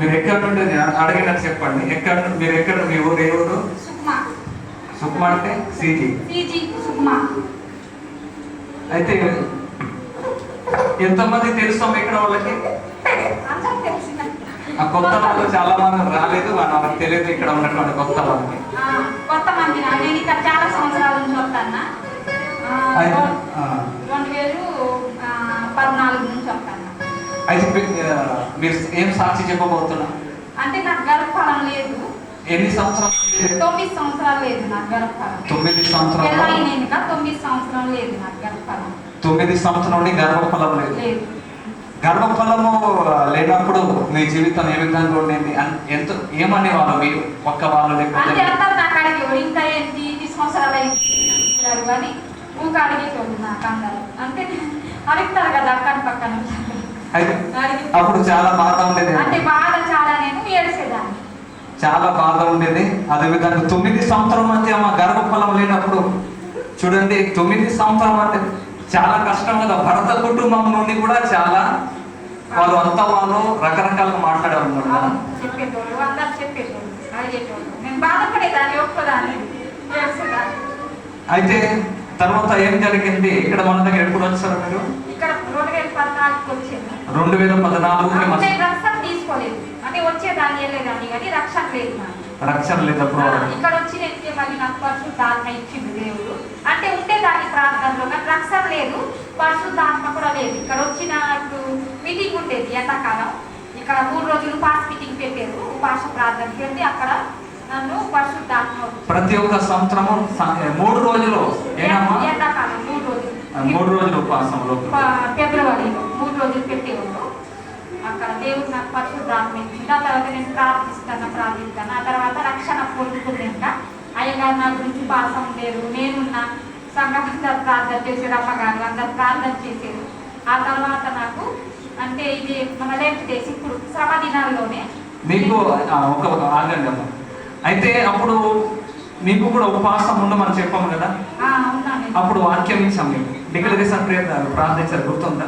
మీరు ఎక్కడ నుండి అడిగినట్టు చెప్పండి. ఎక్కడ మీరు ఎక్కడ మీ ఊరు ఏ ఊరు? సుక్మా. అంటే సుక్మా. అయితే ఎంతమంది తెలుస్తాం ఇక్కడ వాళ్ళకి? ఆ కొత్త వాళ్ళు చాలా మంది రాలేదు వాళ్ళకి తెలియదు ఇక్కడ ఉన్నటువంటి కొత్త వాళ్ళకి. కొత్త మంది నేను ఇక్కడ చాలా సంవత్సరాల నుంచి వస్తాను రెండు వేలు పద్నాలుగు నుంచి వస్తాను అయితే మీరు ఏం సాక్షి చెప్పబోతున్నా? అంటే నాకు గర్భఫలం లేదు. ఎన్ని సంవత్సరాలు? తొమ్మిది సంవత్సరాలు లేదు నాకు గర్భఫలం తొమ్మిది సంవత్సరాలు. తొమ్మిది సంవత్సరం లేదు నాకు గర్భఫలం తొమ్మిది సంవత్సరం నుండి గర్భఫలం లేదు. గర్భఫలము లేనప్పుడు మీ జీవితం ఏ విధంగా ఉండేది? అన్- ఎంత ఏమనేవాళ్ళు మీరు? పక్క వాళ్ళు లేకపోతే ఇంకా ఏంటి ఇన్ని సంవత్సరాలు అయింది అంటారు. కానీ ఊక అడిగేటోళ్ళు నాకు అందరు. అంటే అడుగుతారు కదా అక్కడ పక్కన అప్పుడు చాలా బాధ ఉండేది. అంటే బాధ చాలా నేను ఏడ్చేదాన్ని. చాలా బాధ ఉండేది. అదే విధంగా తొమ్మిది సంవత్సరం మధ్య మా గర్భఫలం లేనప్పుడు చూడండి తొమ్మిది సంవత్సరం అంటే చాలా కష్టం కదా. భర్త కుటుంబం నుండి కూడా చాలా వాళ్ళు అంతా వాళ్ళు రకరకాలుగా మాట్లాడే ఉన్నారు అయితే తర్వాత ఏం జరిగింది? ఇక్కడ మన దగ్గర ఎప్పుడు వచ్చారు మీరు? ఇక్కడ రెండు వేల పద్నాలుగు రక్షణ లేదు అప్పుడు ఇక్కడ వచ్చి నేను మళ్ళీ నాకు పరిశుద్ధాత్మ ఇచ్చింది దేవుడు. అంటే ఉండేదాన్ని ప్రార్థనలో కానీ రక్షణ లేదు పరిశుద్ధాత్మ కూడా లేదు. ఇక్కడ వచ్చిన ఇప్పుడు మీటింగ్ ఉండేది ఎండాకాలం. ఇక్కడ మూడు రోజులు పాస్ మీటింగ్ పెట్టారు. ఉపాస ప్రార్థనకి వెళ్ళి అక్కడ నన్ను పరిశుద్ధాత్మ. ప్రతి ఒక్క సంవత్సరము మూడు రోజులు ఎండాకాలం మూడు రోజులు. మూడు రోజులు ఉపవాసంలో ప- ఫిబ్రవరిలో మూడు రోజులు అక్కడ దేవుడు నాకు పరిశుద్ధాత్మ ఇచ్చింది ఆ తర్వాత నేను ప్రార్థిస్తాను ప్రార్థిస్తాను ఆ తర్వాత రక్షణ పొందుకున్నాక అయ్యగారు నా గురించి బాసం లేరు నేనున్న సంఘం అందరు ప్రార్థన చేశారు అమ్మగారు అందరు ప్రార్థన చేశారు. ఆ తర్వాత నాకు అంటే ఇది మన లేట్ డేస్ ఇప్పుడు శ్రమ దినాల్లోనే మీకు ఒక ఆగండి అమ్మ. అయితే అప్పుడు మీకు కూడా ఉపవాసం ఉండమని చెప్పాము కదా? అప్పుడు వాక్యం ఇచ్చాం మీకు డిక్లరేషన్ ప్రేయర్ ప్రార్థించారు గుర్తుందా?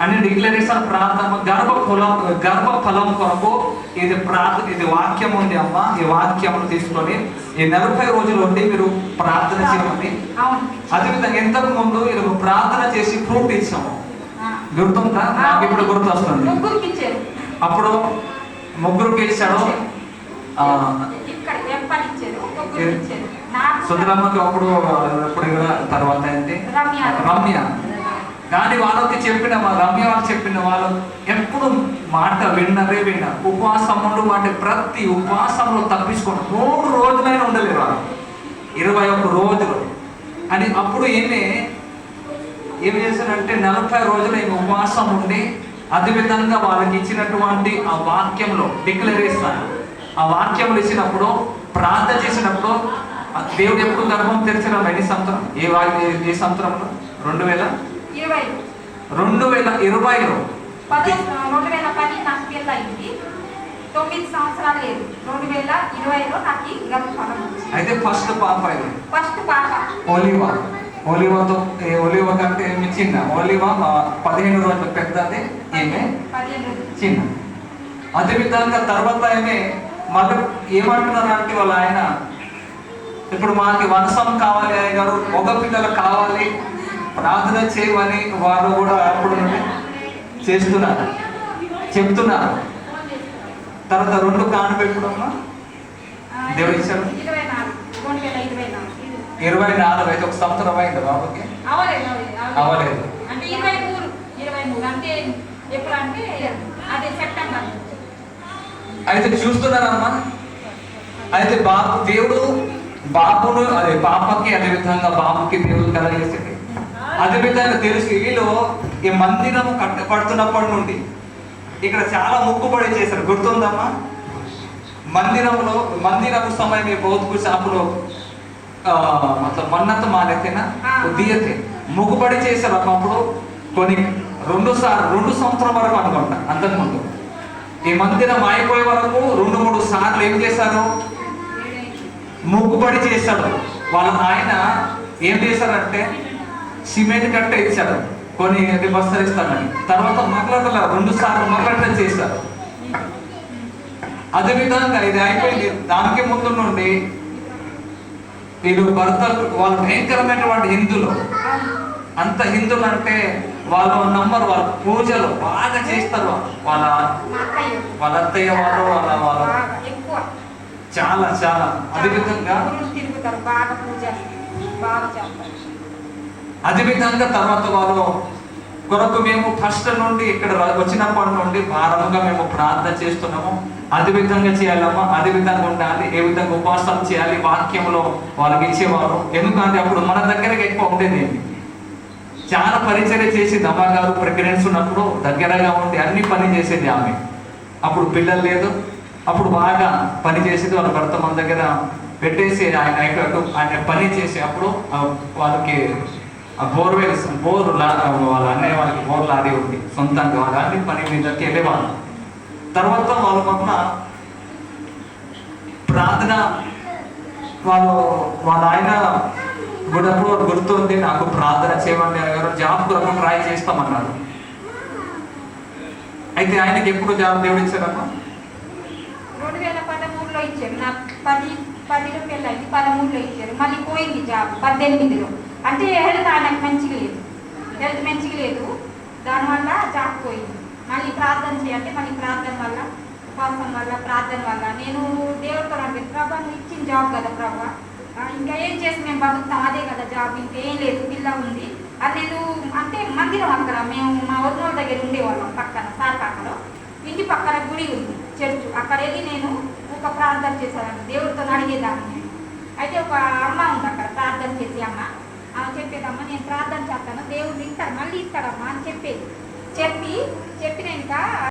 అని డిక్లరేషన్ ప్రార్థన గర్భ ఫలం గర్భ ఫలం కొరకు ఇది ప్రార్థన ఇది వాక్యం ఉంది అమ్మ. ఈ వాక్యం తీసుకొని ఈ నలభై రోజులు ఉండి మీరు ప్రార్థన చేయమని అదేవిధంగా ఇంతకు ముందు ఇది ప్రార్థన చేసి ఫ్రూట్ ఇచ్చాము. గుర్తుందా? నాకు ఇప్పుడు ముగ్గురికి ఇచ్చారు. అప్పుడు ముగ్గురికి ఇచ్చాడు ఇచ్చారు. నాకు సుందరమ్మకి అప్పుడు అప్పుడు కూడా తర్వాత ఏంటి? రమ్య. కానీ వాళ్ళకి చెప్పిన మా రమ్య వాళ్ళు చెప్పిన వాళ్ళు ఎప్పుడు మాట విన్నరే విన్నారు. ఉపవాసం ఉండు మాట ప్రతి ఉపవాసంలో తప్పించుకోండి. మూడు రోజులైనా ఉండలేదు వాళ్ళు. ఇరవై ఒక్క రోజులు. అని అప్పుడు ఏమి ఏం చేశారంటే నలభై రోజులు ఈ ఉపవాసం ఉండి అదే విధంగా వాళ్ళకి ఇచ్చినటువంటి ఆ వాక్యంలో డిక్లరేషన్ ఆ వాక్యంలో ఇచ్చినప్పుడు ప్రార్థన చేసినప్పుడు ఆ దేవుడు ఎప్పుడు గర్భం తెరిచిన ఎన్ని సంవత్సరం? ఏ ఏ- సంవత్సరంలో? రెండు వేల రెండు వేల ఇరవైలో. రెండు వేల పది నాకు పెళ్ళి అయింది తొమ్మిది సంవత్సరాలు లేదు. రెండు వేల ఇరవైలో నాకు గర్భఫలం అయితే ఫస్ట్ పాప ఫస్ట్ పాప. ఓలివా ఓలివాతో ఏ ఓలివా కంటే ఏమి చిన్న? ఓలివా ఆ, పదిహేను రోజుల పెద్దది రోజులు. చిన్న. అదే విధంగా తర్వాత ఏమే మళ్ళీ ఏమంటున్నారు అంటే వాళ్ళ ఆయన ఇప్పుడు మాకు వంశం కావాలి ఆయన గారు ఒక పిల్లలు కావాలి. ప్రార్థన చేయమని వారు కూడా అప్పుడు చేస్తున్నారు. చెప్తున్నారు. తర్వాత రెండు కాను పెట్టుకోవడమ్మా ఆ, దేవుడు ఇచ్చాడు. ఇరవై నాలుగు అయితే ఒక సంవత్సరం అయింది బాబుకి? అవ్వలేదు. అయితే చూస్తున్నారమ్మా. అయితే బాబు దేవుడు బాబును అదే పాపకి అదే విధంగా బాబుకి దేవుడు కలగేసింది అది బిడ్డకు తెలుసు. వీళ్ళు ఈ మందిరము కట్టబడుతున్నప్పటి నుండి ఇక్కడ చాలా ముక్కుపడి చేశారు. గుర్తుందమ్మా? మందిరంలో మందిరం సమయం బౌద్ధకు షాపులో మొత్తం మన్నత మానేతేనా ఉదీయతే. ముగ్గుబడి చేశారు అప్పుడు. కొన్ని రెండు సార్లు రెండు సంవత్సరం వరకు అనుకుంటా అంతకుముందు. ఈ మందిరం అయిపోయే వరకు రెండు మూడు సార్లు ఏం చేశారు? ముగ్గుబడి చేశాడు వాళ్ళ ఆయన ఏం చేశారంటే సిమెంట్ కట్ట ఇచ్చారు కొన్ని బస్తలు ఇస్తానని తర్వాత మరలా రెండు సార్లు మరలా చేశారు. అదే విధంగా ఇది అయిపోయింది. దానికి ముందు నుండి వీళ్ళు భర్తలు వాళ్ళు భయంకరమైనటువంటి హిందువులు అంత హిందువులు అంటే వాళ్ళు నమ్మరు వాళ్ళ పూజలు బాగా చేస్తారు వాళ్ళ. వాళ్ళ అత్తయ్య వాళ్ళు వాళ్ళ వాళ్ళ. చాలా చాలా. అదే విధంగా అదే విధంగా తర్వాత వాళ్ళు కొరకు మేము ఫస్ట్ నుండి ఇక్కడ వచ్చినప్పటి నుండి భారంగా మేము ప్రార్థన చేస్తున్నాము. అదే విధంగా చేయాలమ్మా అదే విధంగా ఉండాలి ఏ విధంగా ఉపవాసాలు చేయాలి వాక్యంలో వాళ్ళకి ఇచ్చేవారు. ఎందుకంటే అప్పుడు మన దగ్గరకి ఎక్కువ ఉండేది చాలా పరిచర్య చేసేది అమ్మగారు ప్రెగ్నెన్స్ ఉన్నప్పుడు దగ్గరగా ఉండి అన్ని పని చేసేది ఆమె. అప్పుడు పిల్లలు లేదు. అప్పుడు బాగా పని చేసేది వాళ్ళ భర్త మన దగ్గర పెట్టేసి ఆయన ఆయన పని చేసి అప్పుడు వాళ్ళకి ఆ బోర్వెల్ బోర్ లా- వాళ్ళ అన్నయ్య వాళ్ళకి బోర్ లారీ ఉంది. సొంతంగా వాళ్ళని పని మీదకి వెళ్ళేవాళ్ళు. తర్వాత వాళ్ళ మొన్న ప్రార్థన వాళ్ళు వాళ్ళ ఆయన గుడప్పుడు గుర్తుంది నాకు ప్రార్థన చేయమని అయ్యారు జాబ్ కొరకు ట్రై చేస్తామన్నారు. అయితే ఆయనకి ఎప్పుడు జాబ్ దేవుడు ఇచ్చారమ్మా రెండు వేల పదమూడులో ఇచ్చారు నాకు పది పదిలో పెళ్ళైంది పదమూడులో ఇచ్చారు మళ్ళీ పోయింది జాబ్ పద్దెనిమిదిలో. అంటే హెల్త్ ఆయనకు మంచిగా లేదు. హెల్త్ మంచిగా లేదు. దానివల్ల జాబ్ పోయింది మళ్ళీ ప్రార్థన చేయాలంటే మళ్ళీ ప్రార్థన వల్ల ఉపవాసం వల్ల ప్రార్థన వల్ల. నేను దేవుడితో అంటే ప్రభా నువ్వు ఇచ్చిన జాబ్ కదా ప్రభా. ఇంకా ఏం చేసి మేము బతుకుతాం? అదే కదా జాబ్. ఇంకేం లేదు. పిల్ల ఉంది. అది నేను అంటే మందిరం అక్కడ మేము మా వదిన దగ్గర ఉండేవాళ్ళం పక్కన సార్ పక్కలో ఇంటి పక్కన గుడి ఉంది చర్చ్. అక్కడ వెళ్ళి నేను ఒక ప్రార్థన చేశాను. దేవుడితో అడిగేదాన్ని నేను. అయితే ఒక అమ్మ ఉంది అక్కడ ప్రార్థన చేసి అమ్మ. చెప్పేదమ్మ నేను ప్రార్థన చేస్తాను. దేవుడు ఇస్తాడు మళ్ళీ ఇస్తాడమ్మా అని చెప్పేది. చెప్పి చెప్పినాక